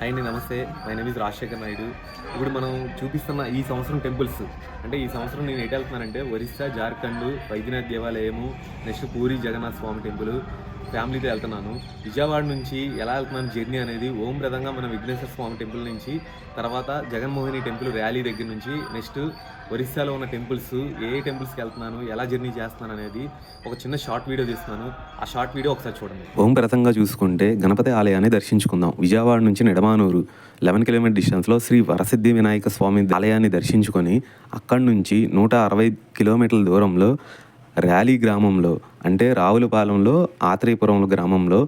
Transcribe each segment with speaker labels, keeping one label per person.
Speaker 1: Hi namaste. My name is Rajasekhar Naidu ఇప్పుడు మనం చూపిస్తున్న ఈ సంవత్సరం టెంపుల్స్ అంటే ఈ సంవత్సరం నేను ఎటు వెళ్తున్నానంటే ఒరిస్సా జార్ఖండ్ వైద్యనాథ్ దేవాలయము నెక్స్ట్ పూరి జగన్నాథ్ స్వామి టెంపుల్ ఫ్యామిలీతో వెళ్తున్నాను. విజయవాడ నుంచి ఎలా వెళ్తున్నాను జర్నీ అనేది ఓం రథంగా మన విఘ్నేశ్వర స్వామి టెంపుల్ నుంచి తర్వాత జగన్మోహిని టెంపుల్ ర్యాలీ దగ్గర నుంచి నెక్స్ట్ ఒరిస్సాలో ఉన్న టెంపుల్స్ ఏ ఏ టెంపుల్స్కి వెళ్తున్నాను ఎలా జర్నీ చేస్తున్నాను అనేది ఒక చిన్న షార్ట్ వీడియో తీస్తున్నాను. ఆ షార్ట్ వీడియో ఒకసారి చూడండి.
Speaker 2: ఓం రథంగా చూసుకుంటే గణపతి ఆలయాన్ని దర్శించుకుందాం. విజయవాడ నుంచి నిడమానూరు లెవెన్ కిలోమీటర్ డిస్టెన్స్లో శ్రీ వరసిద్ధి వినాయక స్వామి ఆలయాన్ని దర్శించుకొని అక్కడి నుంచి నూట అరవై కిలోమీటర్ల దూరంలో ర్యాలీ గ్రామంలో అంటే రావులపాలెంలో ఆత్రేయపురం గ్రామంలో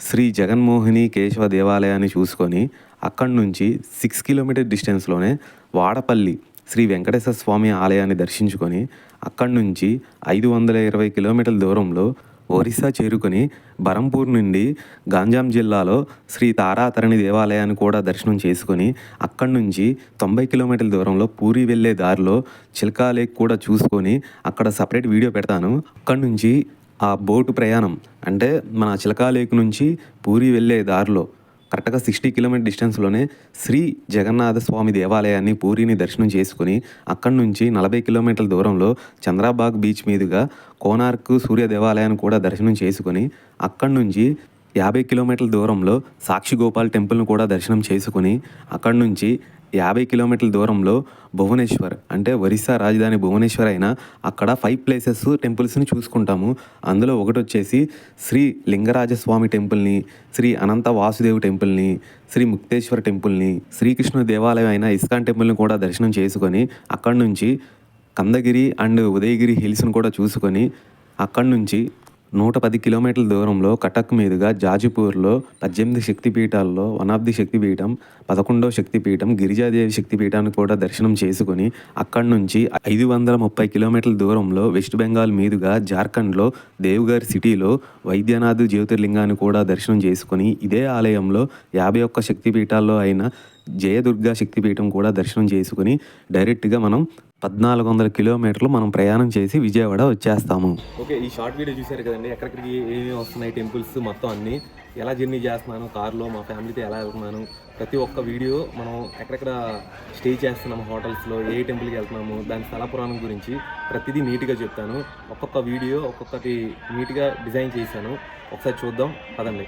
Speaker 2: శ్రీ జగన్మోహిని కేశవ దేవాలయాన్ని చూసుకొని అక్కడి నుంచి సిక్స్ కిలోమీటర్ డిస్టెన్స్లోనే వాడపల్లి శ్రీ వెంకటేశ్వర స్వామి ఆలయాన్ని దర్శించుకొని అక్కడి నుంచి ఐదు వందల ఇరవై కిలోమీటర్ల దూరంలో ఒరిస్సా చేరుకొని బరంపూర్ నుండి గాంజాం జిల్లాలో శ్రీ తారాతరణి దేవాలయాన్ని కూడా దర్శనం చేసుకొని అక్కడి నుంచి తొంభై కిలోమీటర్ల దూరంలో పూరి వెళ్ళే దారిలో చిల్కా లేక్ కూడా చూసుకొని అక్కడ సపరేట్ వీడియో పెడతాను. అక్కడి నుంచి ఆ బోటు ప్రయాణం అంటే మన చిలకా లేక్ నుంచి పూరి వెళ్ళే దారిలో కరెక్ట్గా సిక్స్టీ కిలోమీటర్ డిస్టెన్స్లోనే శ్రీ జగన్నాథ స్వామి దేవాలయాన్ని పూరిని దర్శనం చేసుకుని అక్కడి నుంచి నలభై కిలోమీటర్ల దూరంలో చంద్రాబాగ్ బీచ్ మీదుగా కోనార్క్ సూర్య దేవాలయాన్ని కూడా దర్శనం చేసుకొని అక్కడి నుంచి యాభై కిలోమీటర్ల దూరంలో సాక్షి గోపాల్ టెంపుల్ను కూడా దర్శనం చేసుకుని అక్కడి నుంచి యాభై కిలోమీటర్ల దూరంలో భువనేశ్వర్ అంటే ఒరిస్సా రాజధాని భువనేశ్వర్ అయినా అక్కడ ఫైవ్ ప్లేసెస్ టెంపుల్స్ని చూసుకుంటాము. అందులో ఒకటి వచ్చేసి శ్రీ లింగరాజస్వామి టెంపుల్ని శ్రీ అనంత వాసుదేవ్ టెంపుల్ని శ్రీ ముక్తేశ్వర టెంపుల్ని శ్రీకృష్ణ దేవాలయం అయిన ఇస్కాన్ టెంపుల్ని కూడా దర్శనం చేసుకొని అక్కడి నుంచి కందగిరి అండ్ ఉదయగిరి హిల్స్ను కూడా చూసుకొని అక్కడి నుంచి నూట పది కిలోమీటర్ల దూరంలో కటక్ మీదుగా జాజిపూర్లో పద్దెనిమిది శక్తిపీఠాల్లో వన్ ఆఫ్ ది శక్తిపీఠం పదకొండో శక్తిపీఠం గిరిజాదేవి శక్తిపీఠాన్ని కూడా దర్శనం చేసుకుని అక్కడి నుంచి ఐదు వందల ముప్పై కిలోమీటర్ల దూరంలో వెస్ట్ బెంగాల్ మీదుగా జార్ఖండ్లో దేవ్గర్ సిటీలో వైద్యనాథ్ జ్యోతిర్లింగాన్ని కూడా దర్శనం చేసుకుని ఇదే ఆలయంలో యాభై ఒక్క శక్తిపీఠాల్లో అయిన జయదుర్గా శక్తిపీఠం కూడా దర్శనం చేసుకుని డైరెక్ట్గా మనం పద్నాలుగు వందల కిలోమీటర్లు మనం ప్రయాణం చేసి విజయవాడ వచ్చేస్తాము.
Speaker 1: ఓకే ఈ షార్ట్ వీడియో చూశారు కదండి. ఎక్కడెక్కడికి ఏమేమి వస్తున్నాయి టెంపుల్స్ మొత్తం అన్నీ. ఎలా జర్నీ చేస్తున్నాను కార్లో మా ఫ్యామిలీతో ఎలా వెళ్తున్నాను. ప్రతి ఒక్క వీడియో మనం ఎక్కడెక్కడ స్టే చేస్తున్నాము హోటల్స్లో ఏ టెంపుల్కి వెళ్తున్నాము దాని స్థల పురాణం గురించి ప్రతిదీ నీట్గా చెప్తాను. ఒక్కొక్క వీడియో ఒక్కొక్కటి నీట్గా డిజైన్ చేశాను. ఒకసారి చూద్దాం పదండి.